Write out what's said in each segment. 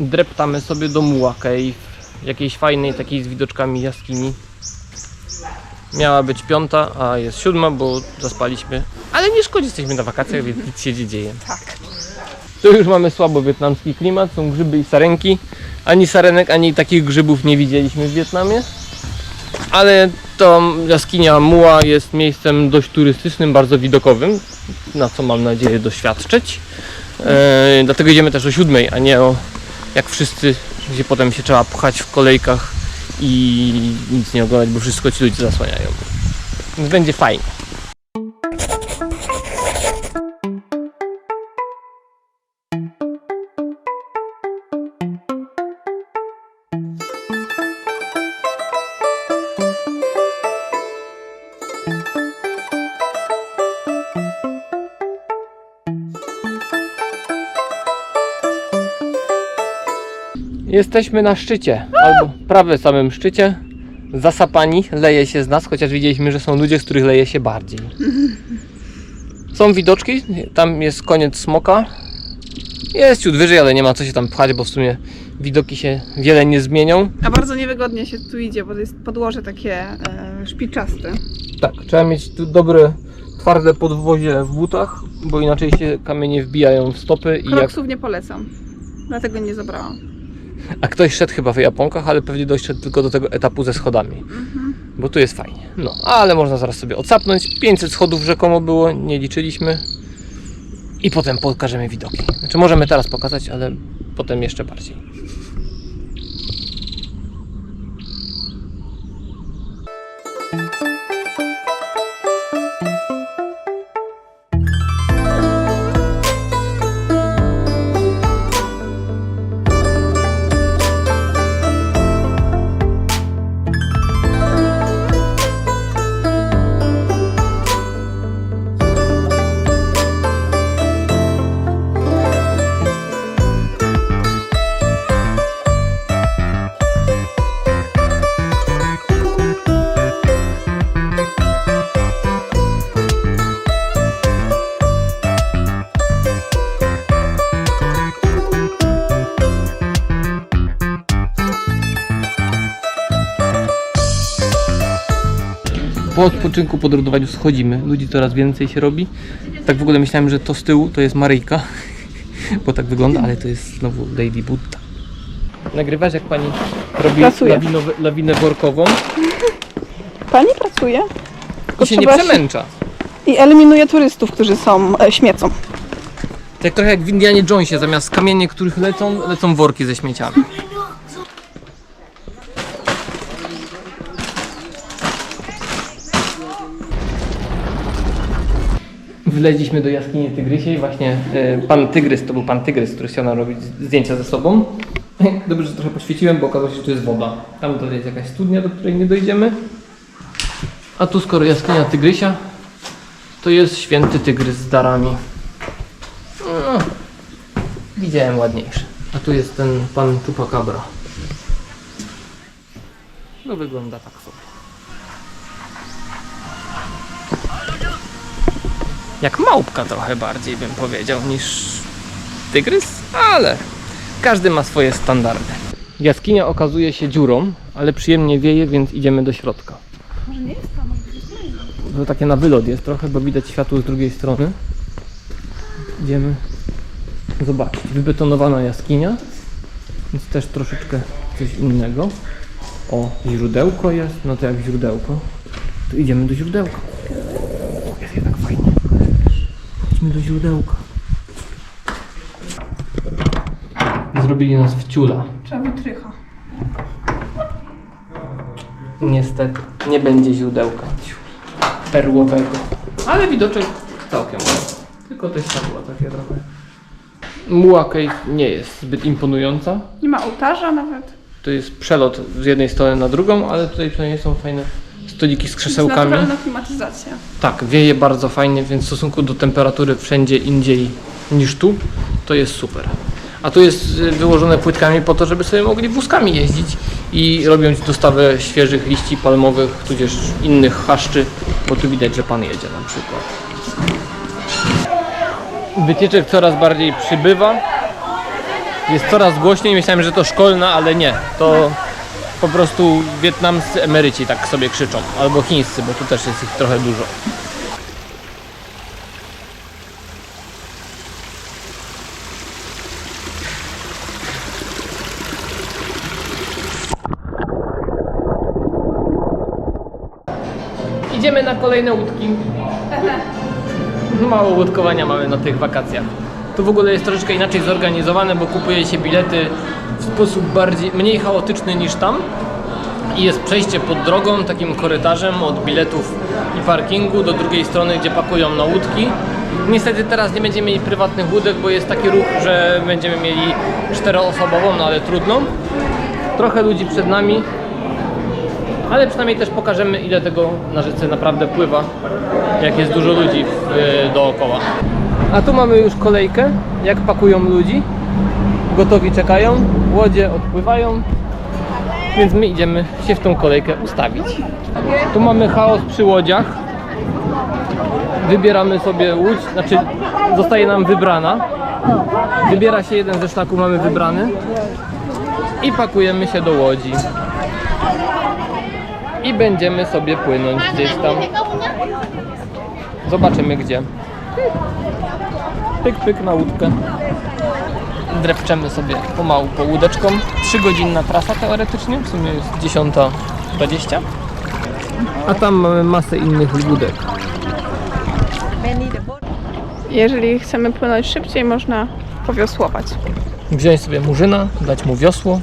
dreptamy sobie do Muła Cave, jakiejś fajnej takiej z widoczkami jaskini. Miała być piąta, a jest siódma, bo zaspaliśmy. Ale nie szkodzi, jesteśmy na wakacjach, więc nic się nie dzieje. Tak. Tu już mamy słabo wietnamski klimat, są grzyby i sarenki. Ani sarenek, ani takich grzybów nie widzieliśmy w Wietnamie. Ale to jaskinia Muła jest miejscem dość turystycznym, bardzo widokowym, na co mam nadzieję doświadczyć. E, dlatego idziemy też o siódmej, a nie o jak wszyscy, gdzie potem się trzeba pchać w kolejkach i nic nie oglądać, bo wszystko ci ludzie zasłaniają. Więc będzie fajnie. Jesteśmy na szczycie, albo prawie samym szczycie. Zasapani, leje się z nas, chociaż widzieliśmy, że są ludzie, z których leje się bardziej. Są widoczki, tam jest koniec smoka. Jest ciut wyżej, ale nie ma co się tam pchać, bo w sumie widoki się wiele nie zmienią. A bardzo niewygodnie się tu idzie, bo to jest podłoże takie e, szpiczaste. Tak, trzeba mieć tu dobre, twarde podwozie w butach, bo inaczej się kamienie wbijają w stopy i jak Kroksów nie polecam. Dlatego nie zabrałam. A ktoś szedł chyba w Japonkach, ale pewnie doszedł tylko do tego etapu ze schodami. Bo tu jest fajnie. No, ale można zaraz sobie odsapnąć. 500 schodów rzekomo było, nie liczyliśmy. I potem pokażemy widoki. Znaczy możemy teraz pokazać, ale potem jeszcze bardziej. Po odpoczynku, po drudowaniu schodzimy. Ludzi coraz więcej się robi. Tak w ogóle myślałem, że to z tyłu to jest Maryjka. Bo tak wygląda, ale to jest znowu Lady Buddha. Nagrywasz jak pani robi lawinowe, lawinę workową Pani pracuje i się nie przemęcza. i eliminuje turystów, którzy są e, śmiecą. Tak trochę jak w Indianie Jonesie, zamiast kamienie, których lecą, lecą worki ze śmieciami. Wleźliśmy do jaskini Tygrysiej, właśnie e, pan Tygrys, to był pan Tygrys, który chciał nam robić zdjęcia ze sobą. Dobrze, że trochę poświeciłem, bo okazało się, że tu jest woda. Tam to jest jakaś studnia, do której nie dojdziemy. A tu skoro jaskinia Tygrysia, to jest święty Tygrys z darami. No, widziałem ładniejszy. A tu jest ten pan Chupacabra. No wygląda tak sobie. Jak małpka trochę bardziej bym powiedział niż tygrys, ale każdy ma swoje standardy. Jaskinia okazuje się dziurą, ale przyjemnie wieje, więc idziemy do środka. Może nie jest tam? To takie na wylot jest trochę, bo widać światło z drugiej strony. Idziemy zobaczyć. Wybetonowana jaskinia, więc też troszeczkę coś innego. O, źródełko jest, no to jak źródełko. To idziemy do źródełka. O, jest jednak fajnie. Idźmy do źródełka. Zrobili nas w ciula. Trzeba wytrycha. Niestety, nie będzie źródełka perłowego. Ale widoczek całkiem ładny. Tylko to jest była takie trochę. Muła Cave nie jest zbyt imponująca. Nie ma ołtarza nawet. To jest przelot z jednej strony na drugą, ale tutaj przynajmniej są fajne stoliki z krzesełkami. naturalna klimatyzacja. Tak, wieje bardzo fajnie, więc w stosunku do temperatury wszędzie indziej niż tu, to jest super. A tu jest y, wyłożone płytkami po to, żeby sobie mogli wózkami jeździć i robiąc dostawę świeżych liści palmowych, tudzież innych chaszczy, bo tu widać, że pan jedzie na przykład. Wycieczek coraz bardziej przybywa. Jest coraz głośniej, myślałem, że to szkolna, ale nie. To po prostu wietnamscy emeryci tak sobie krzyczą. Albo chińscy, bo tu też jest ich trochę dużo. Idziemy na kolejne łódki. Mało łódkowania mamy na tych wakacjach. Tu w ogóle jest troszeczkę inaczej zorganizowane, bo kupuje się bilety w sposób bardziej, mniej chaotyczny niż tam. I jest przejście pod drogą, takim korytarzem od biletów i parkingu do drugiej strony, gdzie pakują na łódki. Niestety teraz nie będziemy mieli prywatnych łódek, bo jest taki ruch, że będziemy mieli czteroosobową, no ale trudno. Trochę ludzi przed nami, ale przynajmniej też pokażemy ile tego na rzece naprawdę pływa, jak jest dużo ludzi w, dookoła. A tu mamy już kolejkę, jak pakują ludzi, gotowi czekają, łodzie odpływają, więc my idziemy się w tą kolejkę ustawić. Tu mamy chaos przy łodziach. Wybieramy sobie łódź, znaczy zostaje nam wybrana. Wybiera się jeden ze szlaków, mamy wybrany i pakujemy się do łodzi i będziemy sobie płynąć gdzieś tam. Zobaczymy gdzie. Pyk, pyk na łódkę. Drepczemy sobie pomału po łódeczką. 3-godzinna trasa teoretycznie, w sumie jest 10.20. A tam mamy masę innych łódek. Jeżeli chcemy płynąć szybciej, można powiosłować. Wziąć sobie murzyna, dać mu wiosło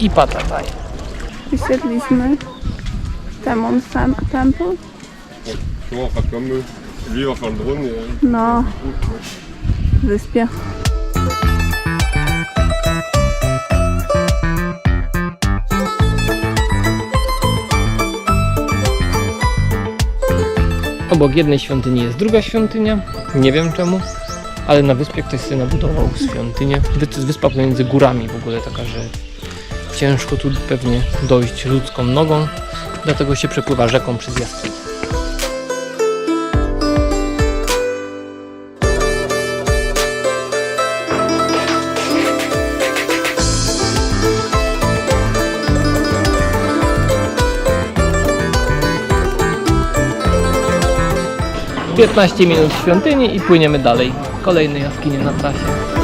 i patataj. Wysiedliśmy Demon Sam- Temple. No, wyspie. Obok jednej świątyni jest druga świątynia, nie wiem czemu, ale na wyspie ktoś sobie nabudował świątynię. To jest wyspa pomiędzy górami w ogóle taka, że ciężko tu pewnie dojść ludzką nogą, dlatego się przepływa rzeką przez jaskini. 15 minut w świątyni i płyniemy dalej. Kolejne jaskinie na trasie.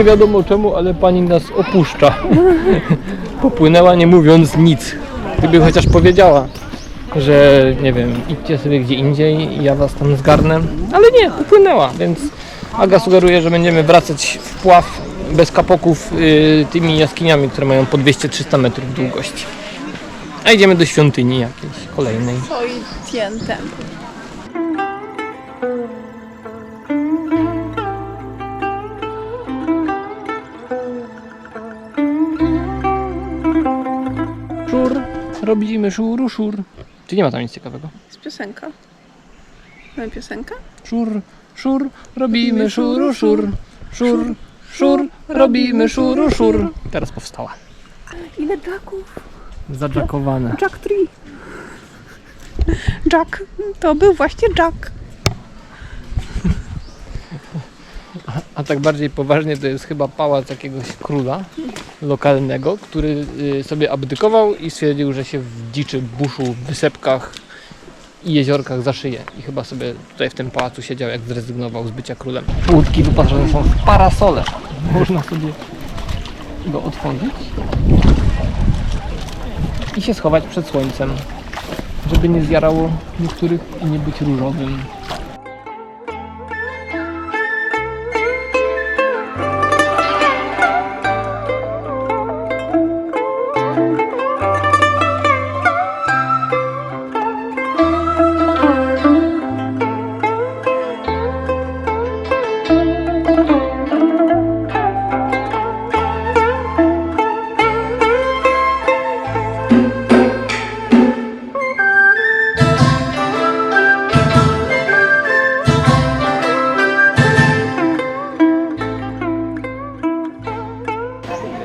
Nie wiadomo czemu, ale pani nas opuszcza. Popłynęła nie mówiąc nic. Gdyby chociaż powiedziała, że nie wiem, idźcie sobie gdzie indziej i ja was tam zgarnę. Ale nie, upłynęła, więc Aga sugeruje, że będziemy wracać w pław bez kapoków y, tymi jaskiniami, które mają po 200-300 metrów długości. A idziemy do świątyni jakiejś kolejnej. Choi Tien. Robimy szuru, szur. Czy nie ma tam nic ciekawego? Jest piosenka. Mamy piosenkę? Szur, szur, robimy szuru, szur. Szur, szur, robimy szuru, szur. Teraz powstała. Ile jacków? Zadżakowane. Jack Tree. Jack. To był właśnie Jack. A tak bardziej poważnie to jest chyba pałac jakiegoś króla lokalnego, który y, sobie abdykował i stwierdził, że się w dziczy, buszu, wysepkach i jeziorkach zaszyje. I chyba sobie tutaj w tym pałacu siedział, jak zrezygnował z bycia królem. Łódki wyposażone są w parasole. Można sobie go otworzyć i się schować przed słońcem, żeby nie zjarało niektórych i nie być różowym.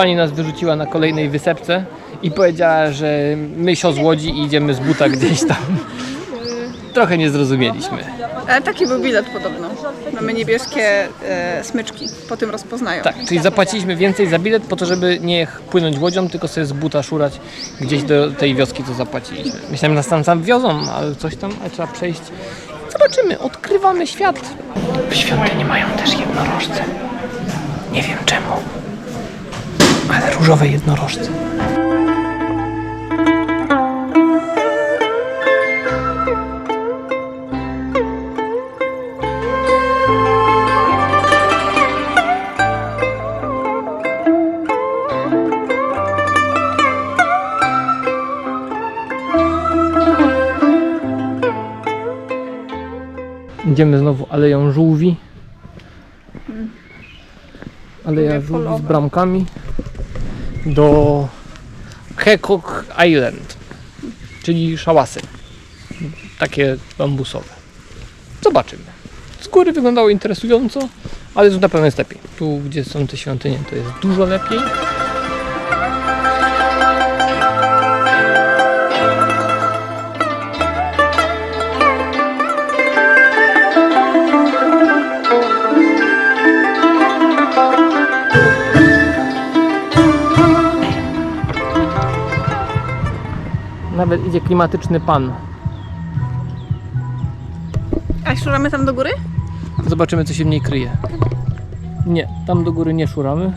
Pani nas wyrzuciła na kolejnej wysepce i powiedziała, że my sio z Łodzi i idziemy z buta gdzieś tam. Trochę nie zrozumieliśmy. Ale taki był bilet podobno. Mamy niebieskie e, smyczki, po tym rozpoznają. Tak, czyli zapłaciliśmy więcej za bilet po to, żeby nie płynąć łodzią, tylko sobie z buta szurać gdzieś do tej wioski, co zapłaciliśmy. Myślałem, że nas tam sam wiozą, ale coś tam, ale trzeba przejść. Zobaczymy, odkrywamy świat. W świątyni mają też jednorożce. Nie wiem czemu, ale różowe jednorożce. Idziemy znowu aleją żółwi. Aleja Lubię żółwi z bramkami do Hekok Island, czyli szałasy. Takie bambusowe. Zobaczymy. Z góry wyglądało interesująco, ale tu na pewno jest lepiej. Tu, gdzie są te świątynie, to jest dużo lepiej. Nawet idzie klimatyczny pan. A szuramy tam do góry? Zobaczymy, co się w niej kryje. Nie, tam do góry nie szuramy.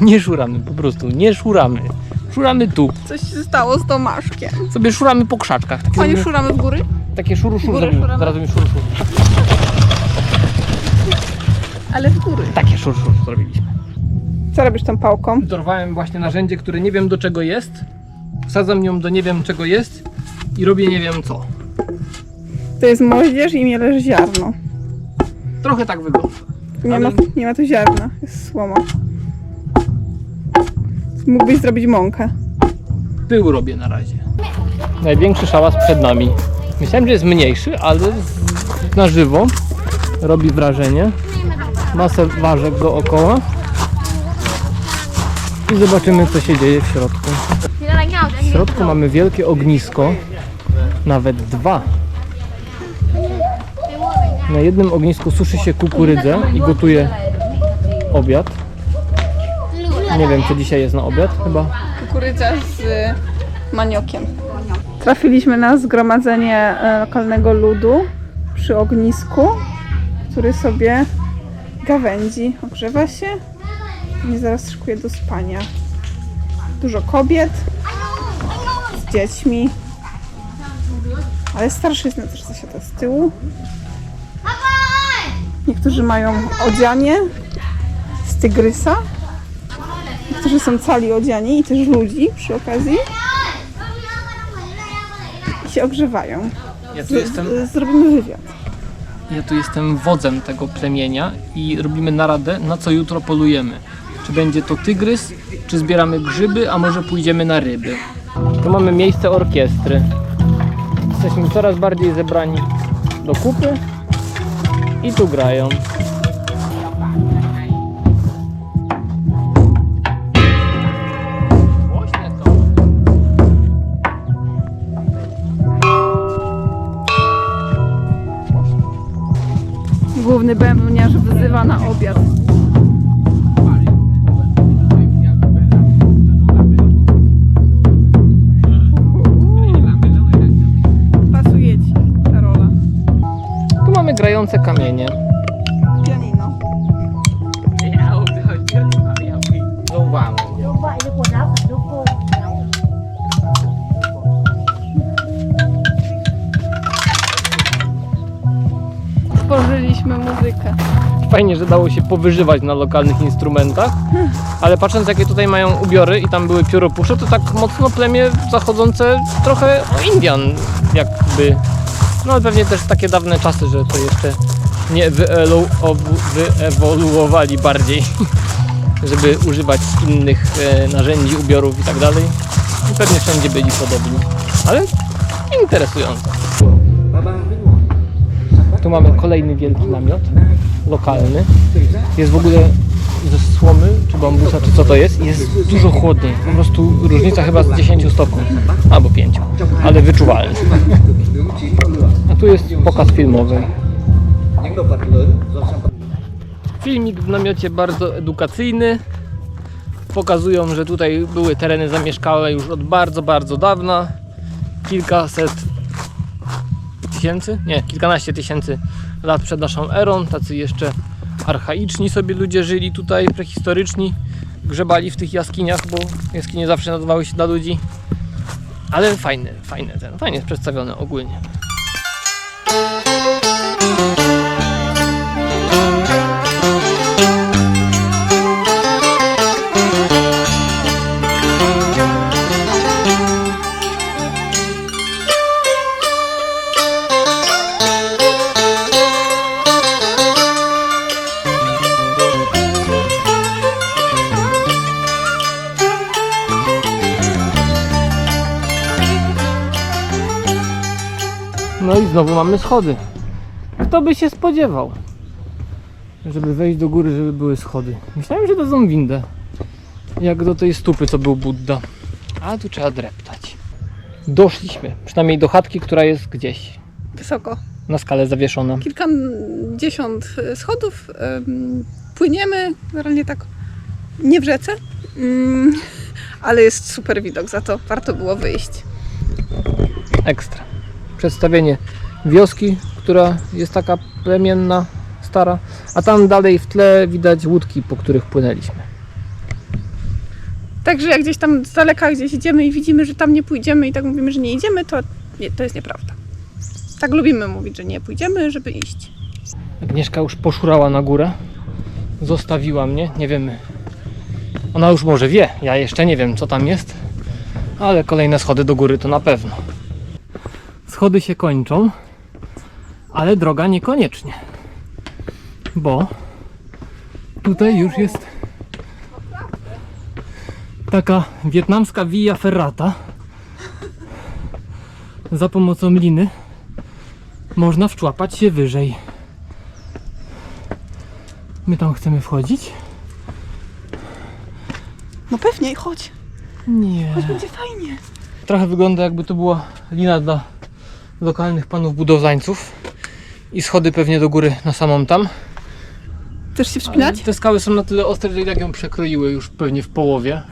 Nie szuramy, po prostu, nie szuramy. Szuramy tu. Coś się stało z Tomaszkiem. Sobie szuramy po krzaczkach. Takie, Oni zrobimy- szuramy w góry? takie szuru szuru szuramy. Zaraz zrobimy szuru szuru. Ale w góry. Takie szuru szuru zrobiliśmy. Co robisz tą pałką? Dorwałem właśnie narzędzie, które nie wiem do czego jest. Wsadzam ją do nie wiem czego jest i robię nie wiem co. To jest moździerz i mielesz ziarno. Trochę tak wygląda. Nie, Ale- ma, nie ma tu ziarna, jest słoma. Mógłbyś zrobić mąkę. Pył robię na razie. Największy szałas przed nami. Myślałem, że jest mniejszy, ale na żywo robi wrażenie. Masę ważek dookoła. I zobaczymy, co się dzieje w środku. W środku mamy wielkie ognisko, nawet dwa. Na jednym ognisku suszy się kukurydzę i gotuje obiad. Nie wiem, co dzisiaj jest na obiad, chyba Kukurydza z maniokiem. Trafiliśmy na zgromadzenie e, lokalnego ludu przy ognisku, który sobie gawędzi, ogrzewa się i zaraz szykuje do spania. Dużo kobiet z dziećmi, ale starszyzna też zasiada z tyłu. Niektórzy mają odzianie z tygrysa. Niektórzy są cali odziani i też ludzi przy okazji i się ogrzewają. ja tu jestem zrobimy wywiad. Ja tu jestem wodzem tego plemienia i robimy naradę, na co jutro polujemy. Czy będzie to tygrys, czy zbieramy grzyby, a może pójdziemy na ryby. Tu mamy miejsce orkiestry. Jesteśmy coraz bardziej zebrani do kupy i tu grają. Główny bębniarz wzywa na obiad. Grające kamienie. Pianino. Cô. Stworzyliśmy muzykę. Fajnie, że dało się powyżywać na lokalnych instrumentach, ale patrząc jakie tutaj mają ubiory i tam były pióropusze, to tak mocno plemię zachodzące trochę o Indian jakby. No pewnie też takie dawne czasy, że to jeszcze nie wyelu- wyewoluowali bardziej, żeby używać innych e, narzędzi, ubiorów i tak dalej. I pewnie wszędzie byli podobni, ale interesujące. Tu mamy kolejny wielki namiot lokalny. Jest w ogóle ze słomy, czy bambusa, czy co to jest, jest dużo chłodniej. Po prostu różnica chyba z 10 stopni, albo 5, ale wyczuwalny. Tu jest pokaz filmowy. Filmik w namiocie bardzo edukacyjny. Pokazują, że tutaj były tereny zamieszkałe już od bardzo, bardzo dawna. Kilkaset tysięcy? Nie, kilkanaście tysięcy lat przed naszą erą. Tacy jeszcze archaiczni sobie ludzie żyli tutaj, prehistoryczni. Grzebali w tych jaskiniach, bo jaskinie zawsze nazywały się dla ludzi. Ale fajny, fajny ten, fajnie jest przedstawiony ogólnie. Znowu mamy schody. Kto by się spodziewał, żeby wejść do góry, żeby były schody. Myślałem, że dadzą windę. Jak do tej stupy, co był Budda. A tu trzeba dreptać. Doszliśmy, przynajmniej do chatki, która jest gdzieś Wysoko. na skale zawieszona. Kilkadziesiąt e, schodów. em, Płyniemy, generalnie tak nie w rzece, mm, ale jest super widok, za to warto było wyjść. Ekstra. Przedstawienie wioski, która jest taka plemienna, stara, a tam dalej w tle widać łódki, po których płynęliśmy. Także jak gdzieś tam z daleka gdzieś idziemy i widzimy, że tam nie pójdziemy i tak mówimy, że nie idziemy, to nie, to jest nieprawda. Tak lubimy mówić, że nie pójdziemy, żeby iść. Agnieszka już poszurała na górę. Zostawiła mnie. Nie wiemy. Ona już może wie. Ja jeszcze nie wiem, co tam jest. Ale kolejne schody do góry to na pewno. Schody się kończą, ale droga niekoniecznie. Bo tutaj już jest taka wietnamska via ferrata. Za pomocą liny można wczłapać się wyżej. My tam chcemy wchodzić? No pewnie, chodź, Nie. będzie fajnie. Trochę wygląda jakby to była lina dla lokalnych panów budowlańców. I schody pewnie do góry na samą tam. Chcesz się wspinać? Te skały są na tyle ostre, że i tak ją przekroiły już pewnie w połowie.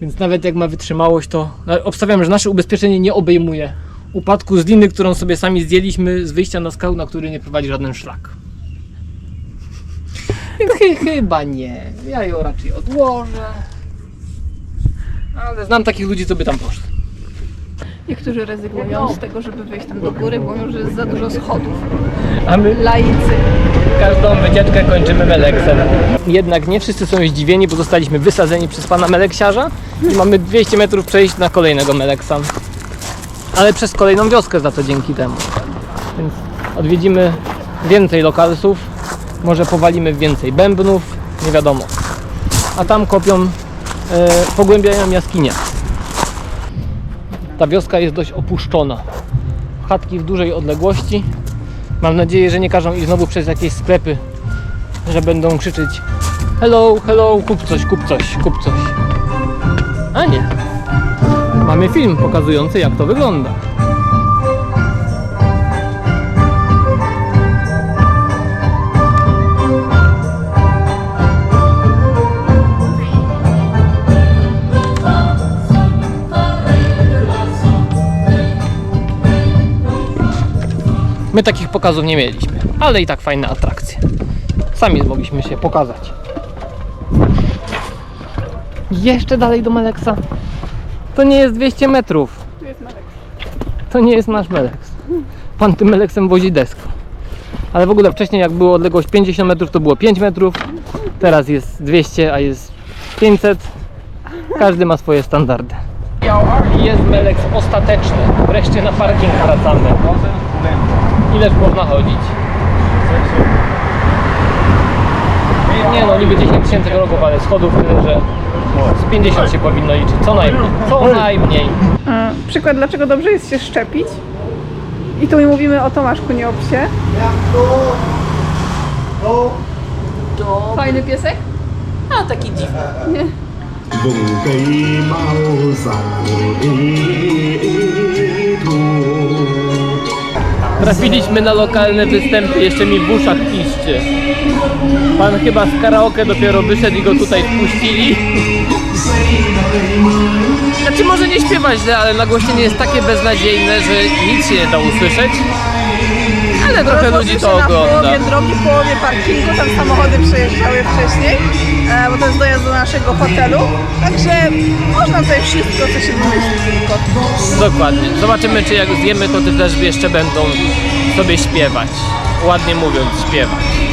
Więc nawet jak ma wytrzymałość, to obstawiam, że nasze ubezpieczenie nie obejmuje upadku z liny, którą sobie sami zdjęliśmy z wyjścia na skał, na który nie prowadzi żaden szlak. Chyba nie. Ja ją raczej odłożę. Ale znam takich ludzi, co by tam poszli. Niektórzy rezygnują z tego, żeby wejść tam do góry, bo że jest za dużo schodów. A my Laicy. każdą wycieczkę kończymy meleksem. Jednak nie wszyscy są zdziwieni, bo zostaliśmy wysadzeni przez pana meleksiarza i mamy 200 metrów przejść na kolejnego meleksa. Ale przez kolejną wioskę za to dzięki temu. Więc odwiedzimy więcej lokalsów, może powalimy więcej bębnów, nie wiadomo. A tam kopią, e, pogłębiają jaskinie. Ta wioska jest dość opuszczona. Chatki w dużej odległości. Mam nadzieję, że nie każą iść znowu przez jakieś sklepy, że będą krzyczeć Hello, hello, kup coś, kup coś, kup coś. A nie. Mamy film pokazujący jak to wygląda. My takich pokazów nie mieliśmy, ale i tak fajne atrakcje. Sami mogliśmy się pokazać. Jeszcze dalej do Meleksa. To nie jest 200 metrów. Tu jest Marek. To nie jest nasz Meleks. Pan tym Meleksem wozi deskę. Ale w ogóle wcześniej jak była odległość 50 metrów to było 5 metrów. Teraz jest 200, a jest 500. Każdy ma swoje standardy. Jest Meleks ostateczny. Wreszcie na parking wracamy. Ileż można chodzić? Nie no, niby 10 tysięcy kroków, ale schodów tyle, że z 50 się powinno liczyć. Co najmniej. Co najmniej. A, przykład, dlaczego dobrze jest się szczepić. I tu nie mówimy o Tomaszku, nie o psie. Fajny piesek? A, taki dziwny. cây mau ý Trafiliśmy na lokalne występy, jeszcze mi w uszach piszcie. Pan chyba z karaoke dopiero wyszedł i go tutaj wpuścili. Znaczy może nie śpiewa źle, ale nagłośnienie jest takie beznadziejne, że nic się nie da usłyszeć. Ale trochę ludzi to na ogląda. połowie drogi, w połowie parkingu, tam samochody przejeżdżały wcześniej, e, bo to jest dojazd do naszego hotelu. Także można tutaj wszystko, co się wymyśli tylko. Dokładnie. Zobaczymy, czy jak zjemy, to te też jeszcze będą sobie śpiewać. Ładnie mówiąc, śpiewać.